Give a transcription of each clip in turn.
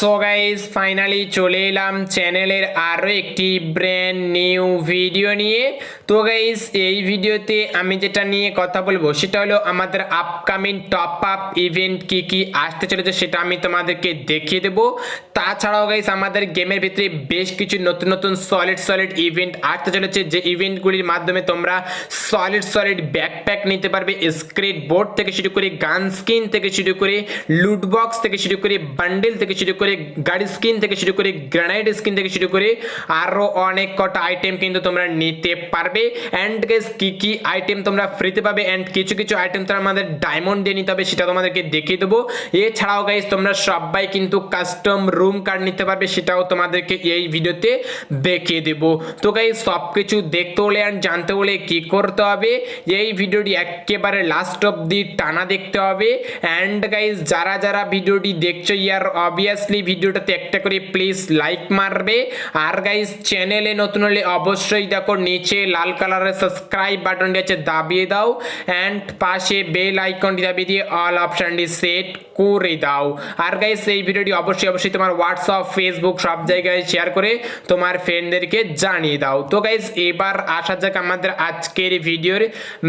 So guys finally চলে এলাম চ্যানেলের আরও একটি ব্র্যান্ড নিউ ভিডিও নিয়ে। তো গাইজ এই ভিডিওতে আমি যেটা নিয়ে কথা বলব, সেটা হলো আমাদের আপকামিং টপ আপ ইভেন্ট কি কি আসতে চলেছে সেটা আমি তোমাদেরকে দেখিয়ে দেবো। তাছাড়াও গাইজ আমাদের গেমের ভিতরে বেশ কিছু নতুন নতুন সলিড সলিড ইভেন্ট আসতে চলেছে। যে ইভেন্টগুলির মাধ্যমে তোমরা সলিড সলিড ব্যাকপ্যাক নিতে পারবে স্ক্রিট বোর্ড থেকে শুরু করে গান স্কিন থেকে শুরু করে লুট বক্স থেকে শুরু করে বান্ডেল থেকে শুরু করে গাড়ি স্কিন থেকে শুরু করে গ্রানাইট স্কিন থেকে শুরু করে আরও অনেক কটা আইটেম কিন্তু তোমরা নিতে পারবে। অ্যান্ড গেস কি কি আইটেম তোমরা ফ্রিতে পাবে অ্যান্ড কিছু কিছু আইটেম তোমরা আমাদের ডায়মন্ড দিয়ে নিতে হবে, সেটা তোমাদেরকে দেখিয়ে দেবো। এছাড়াও গাইজ তোমরা সবাই কিন্তু কাস্টম রুম কার্ড নিতে পারবে, সেটাও তোমাদেরকে এই ভিডিওতে দেখিয়ে দেবো। তো গাইজ সব কিছু দেখতে হলে অ্যান্ড জানতে হলে কি করতে হবে, এই ভিডিওটি একেবারে লাস্ট অব্দি টানা দেখতে হবে। অ্যান্ড গাইজ যারা যারা ভিডিওটি দেখছ ইয়ার অবভিয়াসলি ভিডিওটাতে একটা করে প্লিজ লাইক মারবে। আর গাইজ চ্যানেলে নতুন হলে অবশ্যই দেখো, নিচে লাল কালারের সাবস্ক্রাইব বাটনটি আছে দাবিয়ে দাও। অ্যান্ড পাশে বেল আইকনটি দাবিয়ে দিয়ে অল অপশনটি সেট করে দাও। আর গাইজ এই ভিডিওটি অবশ্যই অবশ্যই তোমার হোয়াটসঅ্যাপ ফেসবুক সব জায়গায় শেয়ার করে তোমার ফ্রেন্ডদেরকে জানিয়ে দাও। তো গাইজ এবার আসা যাক আমাদের আজকের ভিডিওর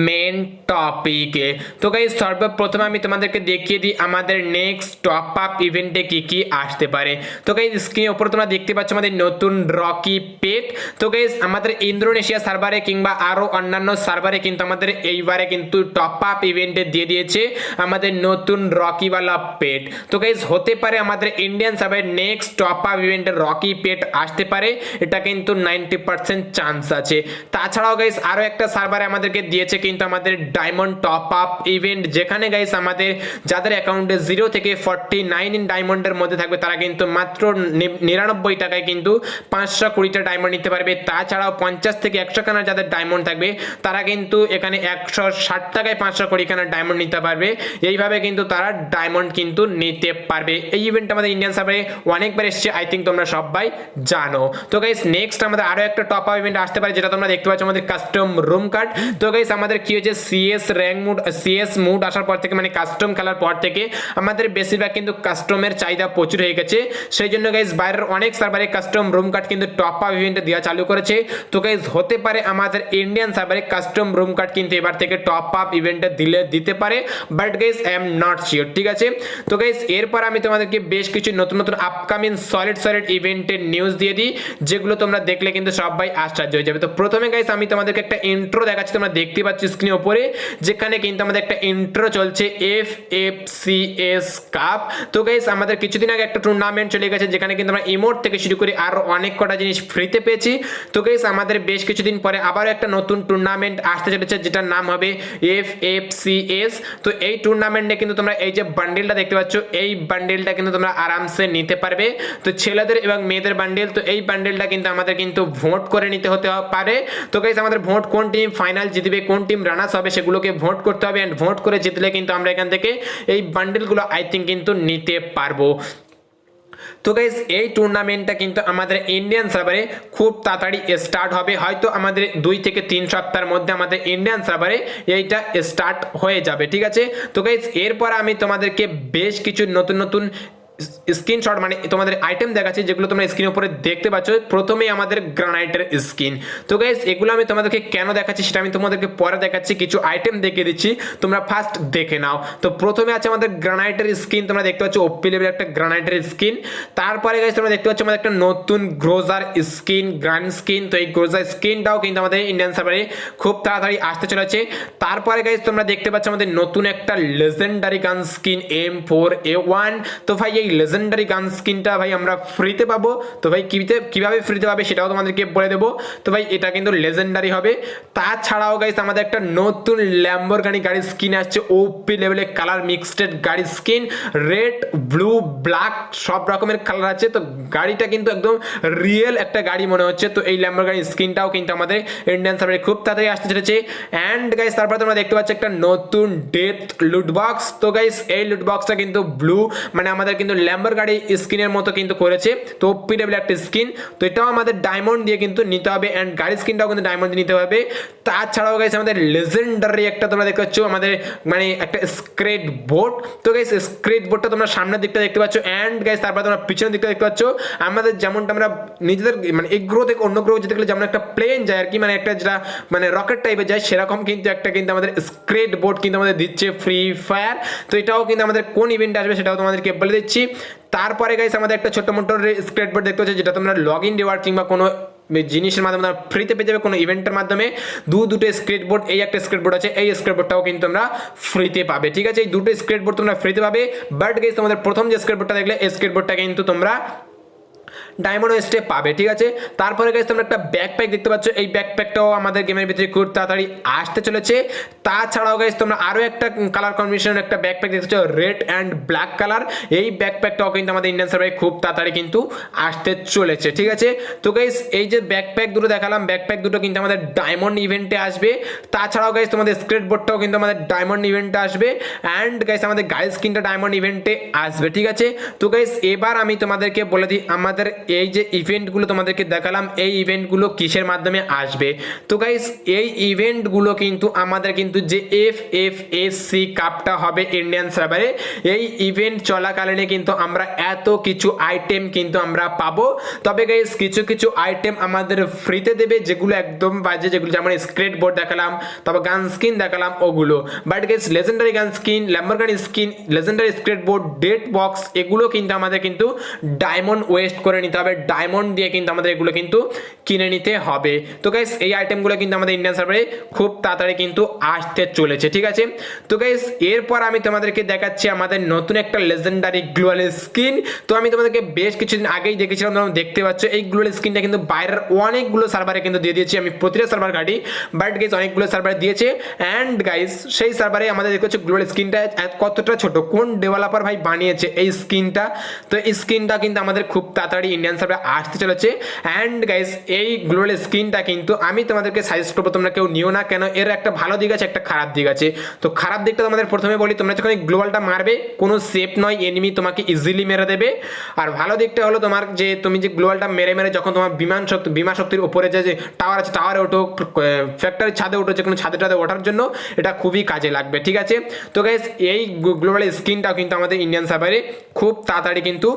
মেন টপিকে তো গাইজ সর্বপ্রথমে আমি তোমাদেরকে দেখিয়ে দিই আমাদের নেক্সট টপ আপ ইভেন্টে কী কী আসতে পারে। তো গাইজ স্ক্রিনের উপর তোমরা দেখতে পাচ্ছ আমাদের নতুন রকি পেট তো গাইজ আমাদের ইন্দোনেশিয়া সার্ভারে কিংবা আরও অন্যান্য সার্ভারে কিন্তু আমাদের এইবারে কিন্তু টপ আপ ইভেন্টে দিয়ে দিয়েছে আমাদের নতুন রকিওয়ালা পেট তো গাইজ হতে পারে আমাদের ইন্ডিয়ান সার্ভারের নেক্সট টপ আপ ইভেন্টের রকি পেট আসতে পারে। এটা কিন্তু নাইনটি পার্সেন্ট চান্স আছে। তাছাড়াও গাইজ আরও একটা সার্ভারে আমাদেরকে দিয়েছে কিন্তু আমাদের ডায়মন্ড টপ আপ ইভেন্ট যেখানে গাইজ আমাদের যাদের অ্যাকাউন্টে জিরো থেকে ফর্টি নাইন ইন ডায়মন্ডের মধ্যে থাকবে, তারা কিন্তু মাত্র নিরানব্বই টাকায় কিন্তু পাঁচশো কুড়িটা ডায়মন্ড নিতে পারবে। তাছাড়াও পঞ্চাশ থেকে একশো খানা যাদের ডায়মন্ড থাকবে, তারা কিন্তু এখানে একশো ষাট টাকায় পাঁচশো কুড়ি খানা ডায়মন্ড নিতে পারবে। এইভাবে কিন্তু তারা ডায়মন্ড কিন্তু নিতে পারবে। এই ইভেন্ট আমাদের ইন্ডিয়ান সার্ভারে অনেকবার এসছে আই থিঙ্ক তোমরা সবাই জানো। তো গাইস নেক্সট আমাদের আরও একটা টপ আপ ইভেন্ট আসতে পারে, যেটা তোমরা দেখতে পাচ্ছ আমাদের কাস্টম রুম কার্ড তো গাইস আমাদের কি হয়েছে CS rank mode CS mode আসার পর থেকে মানে কাস্টম খেলার পর থেকে, আমাদের বেশিরভাগ কিন্তু কাস্টমের চাহিদা প্রচুর হয়ে গেছে। সেই জন্য গাইস বাইরের অনেক সার্ভারে কাস্টম রুম কার্ড কিন্তু টপ আপ ইভেন্টে দেওয়া চালু করেছে। তো গাইজ হতে পারে আমাদের ইন্ডিয়ান সার্ভারে কাস্টম রুম কার্ড কিন্তু এবার থেকে টপ আপ ইভেন্টে দিলে, দিতে পারে। But guys I am not sure ঠিক আছে? তো গাইস এরপর আমি তোমাদেরকে বেশ কিছু নতুন নতুন আপকামিং সলিড সলিড ইভেন্টের নিউজ দিয়ে দিই, যেগুলো তোমরা দেখলে কিন্তু সবাই আশ্চর্য হয়ে যাবে। তো প্রথমে গাইজ আমি তোমাদেরকে একটা ইন্ট্রো দেখাচ্ছি, তোমরা দেখতে পাচ্ছ স্ক্রিনের উপরে, যেখানে কিন্তু আমাদের একটা ইন্ট্রো চলছে F F C S cup তো গাইজ আমাদের কিছুদিন আগে একটা টুর্নামেন্ট চলে গেছে, যেখানে কিন্তু আমরা ইমোট থেকে শুরু করে আরও অনেক কটা জিনিস ফ্রিতে পেয়েছি। তো গাইস আমাদের বেশ কিছুদিন পরে আবারও একটা নতুন টুর্নামেন্ট আসতে চলেছে, যেটার নাম হবে এফ এফ সি এস তো এই টুর্নামেন্টে কিন্তু তোমরা এই যে বান্ডেলটা দেখতে পাচ্ছ, এই বান্ডেলটা কিন্তু তোমরা আরামসে নিতে পারবে। তো ছেলেদের এবং মেয়েদের বান্ডেল তো এই বান্ডেলটা কিন্তু আমাদের কিন্তু ভোট করে নিতে হতে পারে। তো গাইস আমাদের ভোট কোন টিম ফাইনাল জিতবে, কোন টিম রানার্স হবে, সেগুলোকে ভোট করতে হবে। অ্যান্ড ভোট করে জিতলে কিন্তু আমরা এখান থেকে এই বান্ডেলগুলো আই থিঙ্ক কিন্তু নিতে পারব। তো গাইজ এই টুর্নামেন্টটা কিন্তু আমাদের ইন্ডিয়ান সার্ভারে খুব তাড়াতাড়ি স্টার্ট হবে। হয়তো আমাদের দুই থেকে তিন সপ্তাহের মধ্যে আমাদের ইন্ডিয়ান সার্ভারে এইটা স্টার্ট হয়ে যাবে, ঠিক আছে? তো গাইজ এরপর আমি তোমাদেরকে বেশ কিছু নতুন নতুন স্ক্রিনশট মানে তোমাদের আইটেম দেখাচ্ছি যেগুলো তোমরা স্ক্রিনের উপরে দেখতে পাচ্ছ। প্রথমেই আমাদের গ্রানাইটের স্কিন তো গাইজ এগুলো আমি তোমাদেরকে কেন দেখাচ্ছি সেটা আমি তোমাদেরকে পরে দেখাচ্ছি। কিছু আইটেম দেখিয়ে দিচ্ছি, তোমরা ফার্স্ট দেখে নাও। তো প্রথমে আছে আমাদের গ্রানাইটের স্কিন তোমরা দেখতে পাচ্ছ ওপি লেভেল একটা গ্রানাইটের স্কিন তারপরে গাইজ তোমরা দেখতে পাচ্ছ আমাদের একটা নতুন গ্রোজার স্কিন গ্রান স্কিন তো এই গ্রোজার স্কিনটাও কিন্তু আমাদের ইন্ডিয়ান সার্ভারে খুব তাড়াতাড়ি আসতে চলেছে। তারপরে গাইজ তোমরা দেখতে পাচ্ছ আমাদের নতুন একটা legendary gun skin M four A one তো ভাই, এই লেজেন্ডারি গান স্কিনটা ভাই আমরা ফ্রিতে পাবো। তো ভাই কিতে কীভাবে ফ্রিতে পাবে সেটাও তোমাদেরকে বলে দেবো। তো ভাই, এটা কিন্তু লেজেন্ডারি হবে। তাছাড়াও গাইস আমাদের একটা নতুন ল্যাম্বরগানি গাড়ির স্কিন আসছে। ওপি লেভেলে কালার মিক্সড গাড়ির স্কিন রেড ব্লু ব্ল্যাক সব রকমের কালার আছে। তো গাড়িটা কিন্তু একদম রিয়েল একটা গাড়ি মনে হচ্ছে। তো এই ল্যাম্বরগানি স্কিনটাও কিন্তু আমাদের ইন্ডিয়ান সার্ভারে খুব তাড়াতাড়ি আসতে চলেছে। অ্যান্ড গাইস তারপরে তোমরা দেখতে পাচ্ছ একটা নতুন ডেথ লুট বক্স তো গাইস এই লুট বক্সটা কিন্তু ব্লু মানে আমাদের কিন্তু ল্যাম্বার গাড়ি স্ক্রিনের মতো কিন্তু করেছে। তো পিডাব্লিউ একটা স্ক্রিন তো এটাও আমাদের ডায়মন্ড দিয়ে কিন্তু নিতে হবে অ্যান্ড গাড়ি স্কিনটাও কিন্তু ডায়মন্ড নিতে হবে। তাছাড়াও গাইছে আমাদের লেজেন্ডারি একটা তোমরা দেখতে পাচ্ছ, আমাদের মানে একটা স্ক্রেট বোর্ড তো গাইস স্ক্রেট বোর্ডটা তোমরা সামনের দিকটা দেখতে পাচ্ছ অ্যান্ড গাইস তারপর তোমরা পিছনের দিকটা দেখতে পাচ্ছ। আমাদের যেমনটা আমরা নিজেদের মানে এক গ্রহ থেকে অন্য গ্রহ যেতে গেলে যেমন একটা প্লেন যায় আর কি মানে একটা যেটা মানে রকেট টাইপের যায়, সেরকম কিন্তু একটা কিন্তু আমাদের স্ক্রেট বোর্ড কিন্তু আমাদের দিচ্ছে ফ্রি ফায়ার তো এটাও কিন্তু আমাদের কোন ইভেন্ট আসবে সেটাও তোমাদেরকে বলে দিচ্ছি। তারপরে গাইস আমাদের একটা ছোট মোটো স্ক্রেট বোর্ড দেখতে হচ্ছে যেটা তোমরা লগ ইন রিওয়ার্ড কিংবা কোনো জিনিসের মাধ্যমে, তোমরা ফ্রিতে পেয়ে যাবে কোনো ইভেন্টের মাধ্যমে। দু দুটো স্ক্রেট বোর্ড এই একটা স্ক্রেট বোর্ড আছে, এই স্ক্রেট বোর্ডটাও কিন্তু তোমরা ফ্রিতে পাবে, ঠিক আছে? এই দুটো স্ক্রেট বোর্ড তোমরা ফ্রিতে পাবে। বাট গাইস তোমাদের প্রথম যে স্ক্রেট বোর্ডটা দেখলে, এই স্ক্রেট বোর্ডটা কিন্তু তোমরা ডায়মন্ড ওয়েস্টে পাবে, ঠিক আছে? তারপরে গেছে তোমরা একটা ব্যাকপ্যাক দেখতে পাচ্ছ। এই ব্যাকপ্যাকটাও আমাদের গেমের ভিতরে খুব তাড়াতাড়ি আসতে চলেছে। তাছাড়াও গাইজ তোমরা আরও একটা কালার কম্বিনেশন একটা ব্যাকপ্যাক দেখতে পাচ্ছ রেড অ্যান্ড ব্ল্যাক কালার এই ব্যাকপ্যাকটাও কিন্তু আমাদের ইন্ডিয়ান সার্ভারে খুব তাড়াতাড়ি কিন্তু আসতে চলেছে, ঠিক আছে? তো গাইজ এই যে ব্যাকপ্যাক দুটো দেখালাম ব্যাকপ্যাক দুটো কিন্তু আমাদের ডায়মন্ড ইভেন্টে আসবে। তাছাড়াও গাইজ তোমাদের স্ক্রেট বোর্ডটাও কিন্তু আমাদের ডায়মন্ড ইভেন্টে আসবে। অ্যান্ড গাইজ আমাদের গাইজ স্কিনটা ডায়মন্ড ইভেন্টে আসবে, ঠিক আছে? তো গাইজ এবার আমি তোমাদেরকে বলে দিই, আমাদের এই যে ইভেন্টগুলো তোমাদেরকে দেখালাম, এই ইভেন্টগুলো কিসের মাধ্যমে আসবে? তো গাইস এই ইভেন্টগুলো কিন্তু আমাদের কিন্তু যে এফ এফ এস সি কাপটা হবে ইন্ডিয়ান সার্ভারে এই ইভেন্ট চলাকালীনে কিন্তু আমরা এত কিছু আইটেম কিন্তু আমরা পাবো। তবে গাইস কিছু কিছু আইটেম আমাদের ফ্রিতে দেবে, যেগুলো একদম বাজে, যেগুলো যেমন স্ক্রেট বোর্ড দেখালাম, তারপর গান স্কিন দেখালাম, ওগুলো। But guys legendary gun skin Lamborghini skin legendary skateboard death box এগুলো কিন্তু আমাদের কিন্তু ডায়মন্ড ওয়েস্ট করে নিতে হবে ডায়মন্ড দিয়ে কিন্তু আমাদের এগুলো কিন্তু কিনে নিতে হবে। তো গাইস এই আইটেমগুলো কিন্তু আমাদের ইন্ডিয়ান সার্ভারে খুব তাড়াতাড়ি কিন্তু আসতে চলেছে, ঠিক আছে? তো গাইস এরপর আমি তোমাদেরকে দেখাচ্ছি আমাদের নতুন একটা লেজেন্ডারি গ্লোয়াল স্কিন তো আমি তোমাদেরকে বেশ কিছুদিন আগেই দেখেছিলাম, তোমরা দেখতে পাচ্ছ, এই গ্লোয়াল স্কিনটা কিন্তু বাইরের অনেকগুলো সার্ভারে কিন্তু দিয়ে দিয়েছি। আমি প্রতিটা সার্ভার ঘাটি বাট গাইস অনেকগুলো সার্ভারে দিয়েছে। অ্যান্ড গাইস সেই সার্ভারে আমাদের দেখতে গ্লোয়াল স্কিনটা কতটা ছোট, কোন ডেভেলপার ভাই বানিয়েছে এই স্কিনটা তো এই স্কিনটা কিন্তু আমাদের খুব তাড়াতাড়ি ইন্ডিয়ান সার্ভারে আসতে চলেছে। অ্যান্ড গাইস এই গ্লোবাল স্ক্রিনটা কিন্তু আমি তোমাদেরকে সাজেস্ট করব, তোমরা কেউ নিও না কেন? এর একটা ভালো দিক আছে, একটা খারাপ দিক আছে। তো খারাপ দিকটা তোমাদের প্রথমে বলি, তোমরা যখন গ্লোবালটা মারবে, কোনো সেফ নয় এনিমি তোমাকে ইজিলি মেরে দেবে। আর ভালো দিকটা হলো তোমার যে তুমি যে গ্লোবালটা মেরে মেরে যখন তোমার বিমান শক্তি বিমান শক্তির উপরে যে যে টাওয়ার আছে টাওয়ারে ওঠো ফ্যাক্টরির ছাদে ওঠো যে কোনো ছাদে টাদে ওঠার জন্য, এটা খুবই কাজে লাগবে, ঠিক আছে? তো গাইস এই গ্লোবাল স্ক্রিনটাও কিন্তু আমাদের ইন্ডিয়ান সার্ভারে খুব তাড়াতাড়ি কিন্তু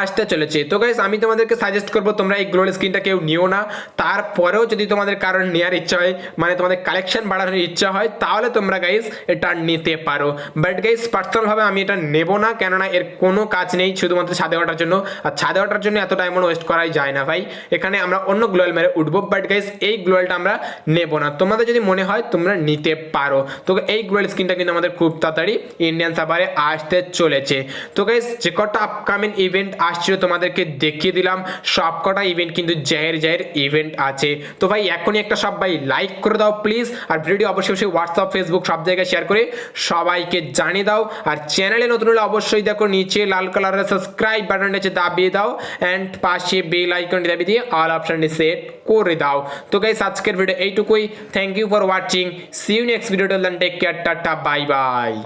আসতে চলেছে। তো গাইস আমি তোমাদেরকে সাজেস্ট করব, তোমরা এই গ্লোয়াল স্ক্রিনটা কেউ নিও না। তারপরেও যদি তোমাদের কারণ নেওয়ার ইচ্ছা হয় মানে তোমাদের কালেকশন বাড়ানোর ইচ্ছা হয়, তাহলে তোমরা গাইস এটা নিতে পারো। বাট গাইস পার্সোনালভাবে আমি এটা নেব না, কেননা এর কোনো কাজ নেই, শুধুমাত্র ছাদে ওঠার জন্য। আর ছাদে ওঠার জন্য এত ডায়মন্ড ওয়েস্ট করাই যায় না ভাই। এখানে আমরা অন্য গ্লোয়াল মেরে উঠবো বাট গাইস এই গ্লোয়ালটা আমরা নেব না। তোমাদের যদি মনে হয়, তোমরা নিতে পারো। তো এই গ্লোয়াল স্ক্রিনটা কিন্তু আমাদের খুব তাড়াতাড়ি ইন্ডিয়ান সাবারে আসতে চলেছে। তো গাইস যে কটা আপকামিং ইভেন্ট আসছিল, তোমাদেরকে দেখিয়ে দিলাম। সব কটা ইভেন্ট কিন্তু জায়ের জায়ের ইভেন্ট আছে। তো ভাই, এখনই একটা সব ভাই লাইক করে দাও প্লিজ আর ভিডিও অবশ্যই অবশ্যই হোয়াটসঅ্যাপ ফেসবুক সব জায়গায় শেয়ার করে সবাইকে জানিয়ে দাও। আর চ্যানেলে নতুন হলে অবশ্যই দেখো, নিচে লাল কালারের সাবস্ক্রাইব বাটনটা হচ্ছে দাবিয়ে দাও। অ্যান্ড পাশে বেল আইকনটি দাবিয়ে দিয়ে অল অপশনটি সেট করে দাও। তো গাইস আজকের ভিডিও এইটুকুই। Thank you for watching see you next video take care tata bye bye